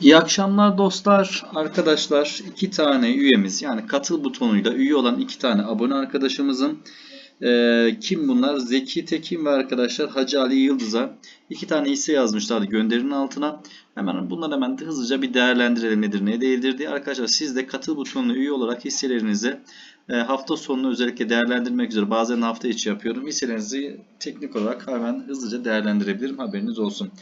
İyi akşamlar dostlar, arkadaşlar. iki tane üyemiz yani katıl butonuyla üye olan iki tane abone arkadaşımızın eee, kim bunlar? Zeki Tekin ve arkadaşlar Hacı Ali Yıldız'a iki tane hisse yazmışlardı gönderinin altına. Hemen bunları hemen hızlıca bir değerlendirelim nedir ne değildir diye. Arkadaşlar siz de katıl butonuna üye olarak hisselerinizi e, hafta sonunu özellikle değerlendirmek üzere bazen hafta içi yapıyorum. Hisselerinizi teknik olarak hemen hızlıca değerlendirebilirim haberiniz olsun.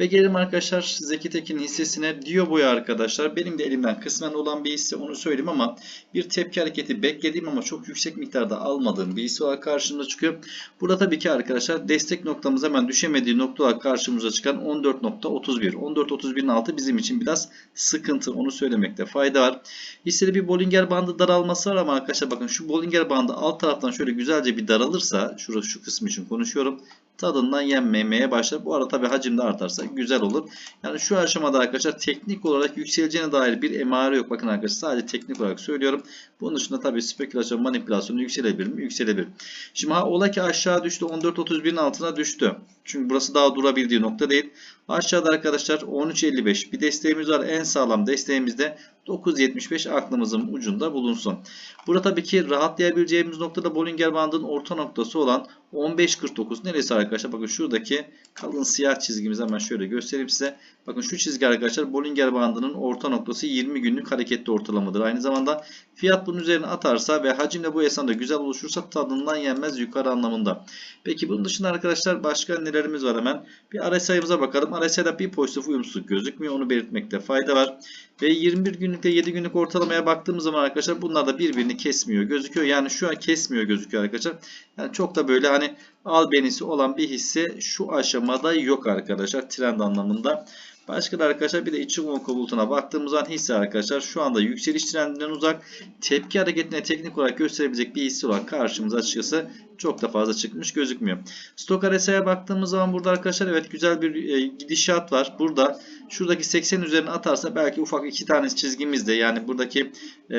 Ve gelelim arkadaşlar Zeki Tekin'in hissesine diyor boya arkadaşlar. Benim de elimden kısmen olan bir hisse onu söyleyeyim ama bir tepki hareketi beklediğim ama çok yüksek miktarda almadığım bir hisse olarak karşımıza çıkıyor. Burada tabii ki arkadaşlar destek noktamız hemen düşemediği nokta olarak karşımıza çıkan 14.31. 14.31'in altı bizim için biraz sıkıntı onu söylemekte fayda var. Hissede bir Bollinger bandı daralması var ama arkadaşlar bakın şu Bollinger bandı alt taraftan şöyle güzelce bir daralırsa şurası şu kısmı için konuşuyorum tadından yenmemeye başlar. Bu arada tabi hacim de artarsa güzel olur. Yani şu aşamada arkadaşlar teknik olarak yükseleceğine dair bir emare yok. Bakın arkadaşlar sadece teknik olarak söylüyorum. Bunun dışında tabi spekülasyon manipülasyon yükselebilir mi? Yükselebilir. Şimdi ha ola ki aşağı düştü 14.31'in altına düştü. Çünkü burası daha durabildiği nokta değil. Aşağıda arkadaşlar 13.55 bir desteğimiz var. En sağlam desteğimiz de 9.75 aklımızın ucunda bulunsun. Burada tabii ki rahatlayabileceğimiz noktada Bollinger bandının orta noktası olan 15.49 neresi arkadaşlar? Bakın şuradaki kalın siyah çizgimizi hemen şöyle göstereyim size. Bakın şu çizgi arkadaşlar Bollinger bandının orta noktası 20 günlük hareketli ortalamadır. Aynı zamanda fiyat bunun üzerine atarsa ve hacimle bu esnada güzel oluşursa tadından yenmez yukarı anlamında. Peki bunun dışında arkadaşlar başka nelerimiz var hemen? Bir RSI'mize bakalım. RSI'da bir pozitif uyumsuzluk gözükmüyor. Onu belirtmekte fayda var. Ve 21 günlük ile 7 günlük ortalamaya baktığımız zaman arkadaşlar bunlar da birbirini kesmiyor gözüküyor. Yani şu an kesmiyor gözüküyor arkadaşlar. Yani çok da böyle hani albenisi olan bir hisse şu aşamada yok arkadaşlar trend anlamında. Başka da arkadaşlar bir de Ichimoku bulutuna baktığımız zaman hisse arkadaşlar şu anda yükseliş trendinden uzak tepki hareketine teknik olarak gösterebilecek bir hisse olarak karşımıza açıkçası çok da fazla çıkmış gözükmüyor. Stok RSI'ye baktığımız zaman burada arkadaşlar evet güzel bir e, gidişat var. Burada şuradaki 80 üzerine atarsa belki ufak iki tane çizgimiz de yani buradaki e,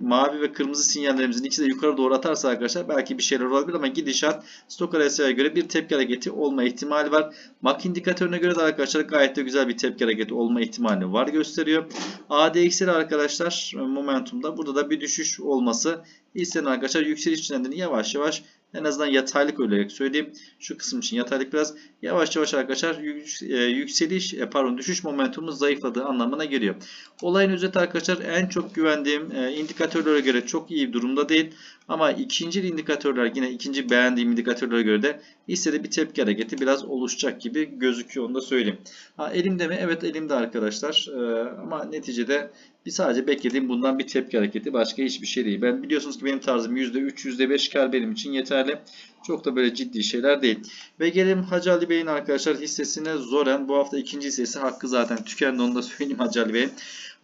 mavi ve kırmızı sinyallerimizin ikisi de yukarı doğru atarsa arkadaşlar belki bir şeyler olabilir ama gidişat Stok RSI'ye göre bir tepki hareketi olma ihtimali var. MAC indikatörüne göre de arkadaşlar gayet de güzel bir tepki hareketi olma ihtimali var gösteriyor. ADX'leri arkadaşlar momentumda burada da bir düşüş olması hissenin arkadaşlar yükseliş trendini yavaş yavaş en azından yataylık olarak söyleyeyim. Şu kısım için yataylık biraz yavaş yavaş arkadaşlar e, yükseliş e, pardon düşüş momentumu zayıfladığı anlamına geliyor. Olayın özeti arkadaşlar en çok güvendiğim e, indikatörlere göre çok iyi bir durumda değil. Ama ikinci indikatörler yine ikinci beğendiğim indikatörlere göre de hissede bir tepki hareketi biraz oluşacak gibi gözüküyor onu da söyleyeyim. Ha, elimde mi? Evet elimde arkadaşlar. E, ama neticede bir sadece beklediğim bundan bir tepki hareketi başka hiçbir şey değil. Ben biliyorsunuz ki benim tarzım %3 %5 kar benim için yeterli. Çok da böyle ciddi şeyler değil. Ve gelelim Hacı Ali Bey'in arkadaşlar hissesine Zoren. Bu hafta ikinci hissesi hakkı zaten tükendi onu da söyleyeyim Hacı Ali Bey'in.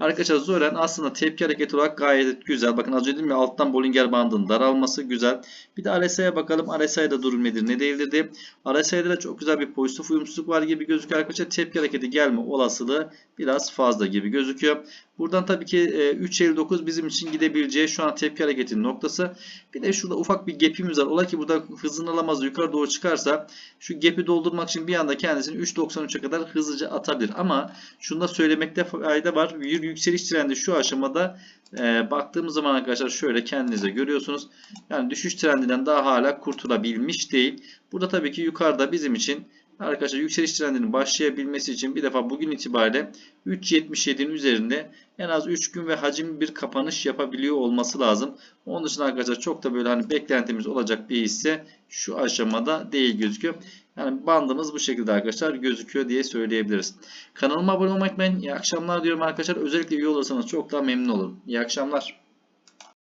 Arkadaşlar Zoren aslında tepki hareketi olarak gayet güzel. Bakın az önce dedim ya alttan Bollinger bandının daralması güzel. Bir de RSI'ye bakalım. RSI'da durum nedir ne değildir diye. RSI'de de çok güzel bir pozitif uyumsuzluk var gibi gözüküyor arkadaşlar. Tepki hareketi gelme olasılığı biraz fazla gibi gözüküyor. Buradan tabii ki e, 3.59 bizim için gidebileceği şu an tepki hareketinin noktası. Bir de şurada ufak bir gap'imiz var. Ola ki burada hızını alamaz yukarı doğru çıkarsa şu gap'i doldurmak için bir anda kendisini 3.93'e kadar hızlıca atabilir. Ama şunu da söylemekte fayda var. Yükseliş trendi şu aşamada e, baktığımız zaman arkadaşlar şöyle kendinize görüyorsunuz. Yani düşüş trendinden daha hala kurtulabilmiş değil. Burada tabii ki yukarıda bizim için Arkadaşlar yükseliş trendinin başlayabilmesi için bir defa bugün itibariyle 3.77'nin üzerinde en az 3 gün ve hacimli bir kapanış yapabiliyor olması lazım. Onun dışında arkadaşlar çok da böyle hani beklentimiz olacak bir hisse şu aşamada değil gözüküyor. Yani bandımız bu şekilde arkadaşlar gözüküyor diye söyleyebiliriz. Kanalıma abone olmayı unutmayın. İyi akşamlar diyorum arkadaşlar. Özellikle üye olursanız çok daha memnun olurum. İyi akşamlar.